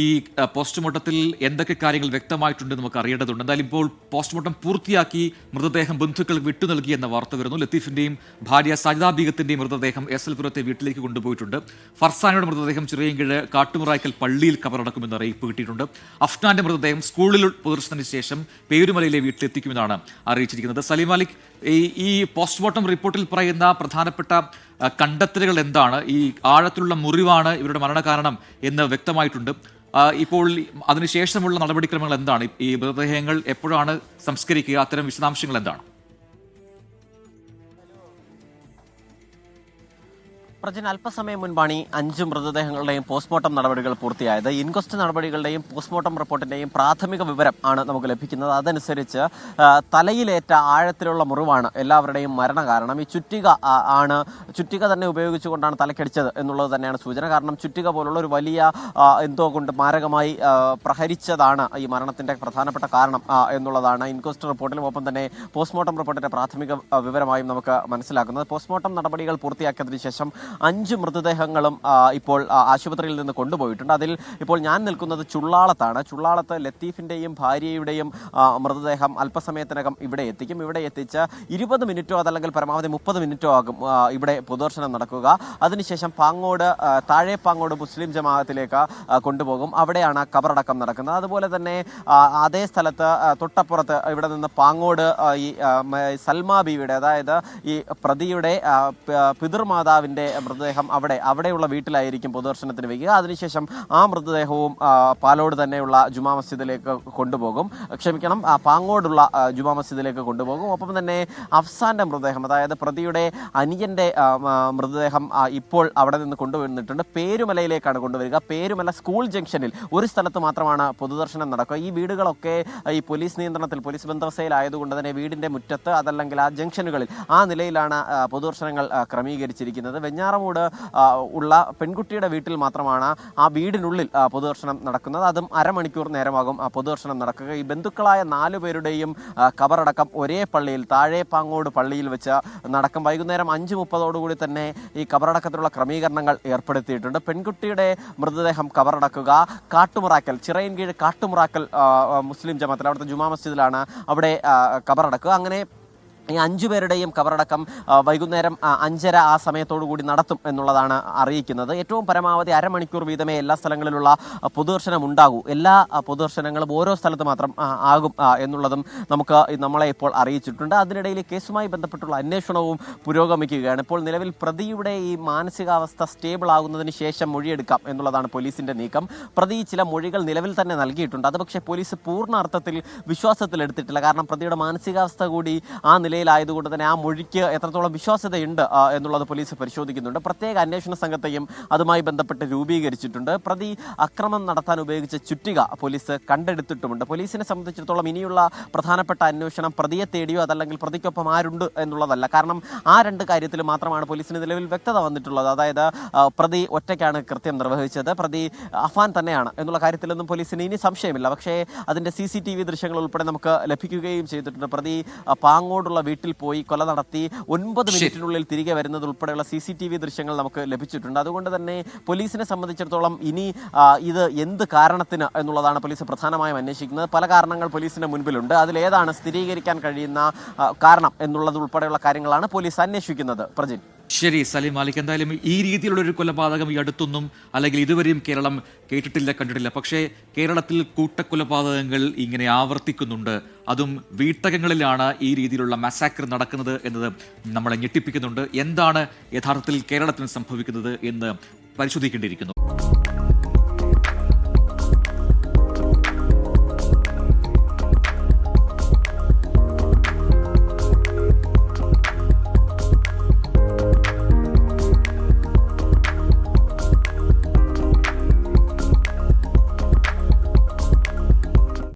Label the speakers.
Speaker 1: ഈ പോസ്റ്റ്മോർട്ടത്തിൽ എന്തൊക്കെ കാര്യങ്ങൾ വ്യക്തമായിട്ടുണ്ട് നമുക്ക് അറിയേണ്ടതുണ്ട്. എന്തായാലും ഇപ്പോൾ പോസ്റ്റ്മോർട്ടം പൂർത്തിയാക്കി മൃതദേഹം ബന്ധുക്കൾ വിട്ടു നൽകി എന്ന വാർത്ത വരുന്നു. ലത്തീഫിന്റെയും ഭാര്യ സജിതാ ബീഗത്തിന്റെയും മൃതദേഹം എസ് എൽ പുരത്തെ വീട്ടിലേക്ക് കൊണ്ടുപോയിട്ടുണ്ട്. ഫർസാനയുടെ മൃതദേഹം ചിറയൻകീഴ് കാട്ടുമുറായ്ക്കൽ പള്ളിയിൽ കബറടക്കുമെന്ന് അറിയിപ്പ് കിട്ടിയിട്ടുണ്ട്. അഫ്നാന്റെ മൃതദേഹം സ്കൂളിൽ പ്രദർശനത്തിന് ശേഷം പേരുമലയിലെ വീട്ടിലെത്തിക്കുമെന്നാണ് അറിയിച്ചിരിക്കുന്നത്. സലീം മാലിക് ഈ പോസ്റ്റ്മോർട്ടം റിപ്പോർട്ടിൽ പറയുന്ന പ്രധാനപ്പെട്ട കണ്ടെത്തലുകൾ എന്താണ്? ഈ ആഴത്തിലുള്ള മുറിവാണ് ഇവരുടെ മരണകാരണം എന്ന് വ്യക്തമായിട്ടുണ്ട്. ഇപ്പോൾ അതിനുശേഷമുള്ള നടപടിക്രമങ്ങൾ എന്താണ്? ഈ മൃതദേഹങ്ങൾ എപ്പോഴാണ് സംസ്കരിക്കുക? അത്തരം വിശദാംശങ്ങൾ എന്താണ്?
Speaker 2: പ്രജൻ അല്പസമയം മുൻപാണ് ഈ അഞ്ച് മൃതദേഹങ്ങളുടെയും പോസ്റ്റ്മോർട്ടം നടപടികൾ പൂർത്തിയായത്. ഇൻക്വസ്റ്റ് നടപടികളുടെയും പോസ്റ്റ്മോർട്ടം റിപ്പോർട്ടിന്റെയും പ്രാഥമിക വിവരം ആണ് നമുക്ക് ലഭിക്കുന്നത്. അതനുസരിച്ച് തലയിലേറ്റ ആഴത്തിലുള്ള മുറിവാണ് എല്ലാവരുടെയും മരണ കാരണം. ഈ ചുറ്റിക ആണ് ചുറ്റിക തന്നെ ഉപയോഗിച്ചുകൊണ്ടാണ് തലക്കടിച്ചത് എന്നുള്ളത് തന്നെയാണ് സൂചന. കാരണം ചുറ്റിക പോലുള്ള ഒരു വലിയ എന്തോ കൊണ്ട് മാരകമായി പ്രഹരിച്ചതാണ് ഈ മരണത്തിന്റെ പ്രധാനപ്പെട്ട കാരണം എന്നുള്ളതാണ് ഇൻക്വസ്റ്റ് റിപ്പോർട്ടിലും ഒപ്പം തന്നെ പോസ്റ്റ്മോർട്ടം റിപ്പോർട്ടിന്റെ പ്രാഥമിക വിവരമായും നമുക്ക് മനസ്സിലാക്കുന്നത്. പോസ്റ്റ്മോർട്ടം നടപടികൾ പൂർത്തിയാക്കിയതിനു ശേഷം അഞ്ച് മൃതദേഹങ്ങളും ഇപ്പോൾ ആശുപത്രിയിൽ നിന്ന് കൊണ്ടുപോയിട്ടുണ്ട്. അതിൽ ഇപ്പോൾ ഞാൻ നിൽക്കുന്നത് ചുള്ളാളത്താണ്. ചുള്ളാളത്ത് ലത്തീഫിന്റെയും ഭാര്യയുടെയും മൃതദേഹം അല്പസമയത്തിനകം ഇവിടെ എത്തിക്കും. ഇവിടെ എത്തിച്ച് ഇരുപത് മിനിറ്റോ അതല്ലെങ്കിൽ പരമാവധി മുപ്പത് മിനിറ്റോ ആകും ഇവിടെ പൊതുദർശനം നടക്കുക. അതിനുശേഷം പാങ്ങോട് താഴെ പാങ്ങോട് മുസ്ലിം ജമാഅത്തിലേക്ക് കൊണ്ടുപോകും. അവിടെയാണ് കബറടക്കം നടക്കുന്നത്. അതുപോലെ തന്നെ അതേ സ്ഥലത്ത് തൊട്ടപ്പുറത്ത് ഇവിടെ നിന്ന് പാങ്ങോട് ഈ സൽമാ ബീവിയുടെ അതായത് ഈ പ്രതിയുടെ പിതൃമാതാവിന്റെ മൃതദേഹം അവിടെ അവിടെയുള്ള വീട്ടിലായിരിക്കും പൊതുദർശനത്തിന് വയ്ക്കുക. അതിനുശേഷം ആ മൃതദേഹവും പാലോട് തന്നെയുള്ള ജുമാ മസ്ജിദിലേക്ക് കൊണ്ടുപോകും. ക്ഷമിക്കണം പാങ്ങോടുള്ള ജുമാ മസ്ജിദിലേക്ക് കൊണ്ടുപോകും. ഒപ്പം തന്നെ അഫ്സാന്റെ മൃതദേഹം അതായത് പ്രതിയുടെ ആ, മൃതദേഹം ഇപ്പോൾ അവിടെ നിന്ന് കൊണ്ടുവന്നിട്ടുണ്ട്. പേരുമലയിലേക്കാണ് കൊണ്ടുവരിക. പേരുമല സ്കൂൾ ജംഗ്ഷനിൽ ഒരു സ്ഥലത്ത് മാത്രമാണ് പൊതുദർശനം നടക്കുക. ഈ വീടുകളൊക്കെ ഈ പോലീസ് നിയന്ത്രണത്തിൽ പോലീസ് ബന്ധവസ്ഥയിലായതുകൊണ്ട് തന്നെ വീടിന്റെ മുറ്റത്ത് അതല്ലെങ്കിൽ ആ ജംഗ്ഷനുകളിൽ ആ നിലയിലാണ് പൊതുദർശനങ്ങൾ ക്രമീകരിച്ചിരിക്കുന്നത്. വെഞ്ഞാറമൂട് ആ, ഉള്ള പെൺകുട്ടിയുടെ വീട്ടിൽ മാത്രമാണ് ആ വീടിനുള്ളിൽ പൊതുദർശനം നടക്കുന്നത്. അതും അരമണിക്കൂർ നേരമാകും പൊതുദർശനം നടക്കുക. ഈ ബന്ധുക്കളായ നാലു പേരുടെയും കബറടക്കം ഒരേ പള്ളിയിൽ താഴെ പാങ്ങോട് പള്ളിയിൽ വെച്ച് നടക്കും. വൈകുന്നേരം അഞ്ച് മുപ്പതോടുകൂടി തന്നെ ഈ കബറടക്കത്തിലുള്ള ക്രമീകരണങ്ങൾ ഏർപ്പെടുത്തിയിട്ടുണ്ട്. പെൺകുട്ടിയുടെ മൃതദേഹം കബറടക്കുക കാട്ടുമുറാക്കൽ ചിറയൻകീഴ് കാട്ടുമുറാക്കൽ മുസ്ലിം ജമാത്തിൽ അവിടുത്തെ ജുമാ മസ്ജിദിലാണ് അവിടെ കബറടക്കുക. അങ്ങനെ ഈ അഞ്ചു പേരുടെയും കബറടക്കം വൈകുന്നേരം അഞ്ചര ആ സമയത്തോടു കൂടി നടത്തും എന്നുള്ളതാണ് അറിയിക്കുന്നത്. ഏറ്റവും പരമാവധി അരമണിക്കൂർ വീതമേ എല്ലാ സ്ഥലങ്ങളിലുള്ള പൊതുദർശനം ഉണ്ടാകൂ എല്ലാ പൊതുദർശനങ്ങളും ഓരോ സ്ഥലത്ത് മാത്രം ആകും എന്നുള്ളതും നമുക്ക് നമ്മളെ ഇപ്പോൾ അറിയിച്ചിട്ടുണ്ട്. അതിനിടയിൽ കേസുമായി ബന്ധപ്പെട്ടുള്ള അന്വേഷണവും പുരോഗമിക്കുകയാണ്. ഇപ്പോൾ നിലവിൽ പ്രതിയുടെ ഈ മാനസികാവസ്ഥ സ്റ്റേബിൾ ആകുന്നതിന് ശേഷം മൊഴിയെടുക്കാം എന്നുള്ളതാണ് പോലീസിന്റെ നീക്കം. പ്രതി ചില മൊഴികൾ നിലവിൽ തന്നെ നൽകിയിട്ടുണ്ട്. അത് പക്ഷേ പോലീസ് പൂർണ അർത്ഥത്തിൽ വിശ്വാസത്തിലെടുത്തിട്ടില്ല. കാരണം പ്രതിയുടെ മാനസികാവസ്ഥ കൂടി ആ നിലയിലായതുകൊണ്ട് തന്നെ ആ മൊഴിക്ക് എത്രത്തോളം വിശ്വാസ്യതയുണ്ട് എന്നുള്ളത് പോലീസ് പരിശോധിക്കുന്നുണ്ട്. പ്രത്യേക അന്വേഷണ സംഘത്തെയും അതുമായി ബന്ധപ്പെട്ട് രൂപീകരിച്ചിട്ടുണ്ട്. പ്രതി അക്രമം നടത്താൻ ഉപയോഗിച്ച ചുറ്റിക പോലീസ് കണ്ടെടുത്തിട്ടുമുണ്ട്. പോലീസിനെ സംബന്ധിച്ചിടത്തോളം ഇനിയുള്ള പ്രധാനപ്പെട്ട അന്വേഷണം പ്രതിയെ തേടിയോ അതല്ലെങ്കിൽ പ്രതിക്കൊപ്പം ആരുണ്ട് എന്നുള്ളതല്ല. കാരണം ആ രണ്ട് കാര്യത്തിൽ മാത്രമാണ് പോലീസിന് നിലവിൽ വ്യക്തത വന്നിട്ടുള്ളത്. അതായത് പ്രതി ഒറ്റയ്ക്കാണ് കൃത്യം നിർവഹിച്ചത്. പ്രതി അഫാൻ തന്നെയാണ് എന്നുള്ള കാര്യത്തിലൊന്നും പോലീസിന് ഇനി സംശയമില്ല. പക്ഷേ അതിന്റെ സി സി ടി വി ദൃശ്യങ്ങൾ ഉൾപ്പെടെ നമുക്ക് ലഭിക്കുകയും ചെയ്തിട്ടുണ്ട്. പ്രതി പാങ്ങോടുള്ള വീട്ടിൽ പോയി കൊല നടത്തി ഒൻപത് മിനിറ്റിനുള്ളിൽ തിരികെ വരുന്നത് ഉൾപ്പെടെയുള്ള സി സി ടി വി ദൃശ്യങ്ങൾ നമുക്ക് ലഭിച്ചിട്ടുണ്ട്. അതുകൊണ്ട് തന്നെ പോലീസിനെ സംബന്ധിച്ചിടത്തോളം ഇനി ഇത് എന്ത് കാരണത്തിന് എന്നുള്ളതാണ് പോലീസ് പ്രധാനമായും അന്വേഷിക്കുന്നത്. പല കാരണങ്ങൾ പോലീസിന്റെ മുൻപിലുണ്ട്. അതിലേതാണ് സ്ഥിരീകരിക്കാൻ കഴിയുന്ന കാരണം എന്നുള്ളത് ഉൾപ്പെടെയുള്ള കാര്യങ്ങളാണ് പോലീസ് അന്വേഷിക്കുന്നത്. പ്രജിൻ.
Speaker 1: ശരി സലീം മാലിക് എന്തായാലും ഈ രീതിയിലുള്ള ഒരു കൊലപാതകം ഈ അടുത്തൊന്നും അല്ലെങ്കിൽ ഇതുവരെയും കേരളം കേട്ടിട്ടില്ല കണ്ടിട്ടില്ല. പക്ഷേ കേരളത്തിൽ കൂട്ടക്കൊലപാതകങ്ങൾ ഇങ്ങനെ ആവർത്തിക്കുന്നുണ്ട്. അതും വീട്ടകങ്ങളിലാണ് ഈ രീതിയിലുള്ള മസാക്കർ നടക്കുന്നത് എന്നത് നമ്മളെ ഞെട്ടിപ്പിക്കുന്നുണ്ട്. എന്താണ് യഥാർത്ഥത്തിൽ കേരളത്തിൽ സംഭവിക്കുന്നത് എന്ന് പരിശോധിക്കേണ്ടിയിരിക്കുന്നു.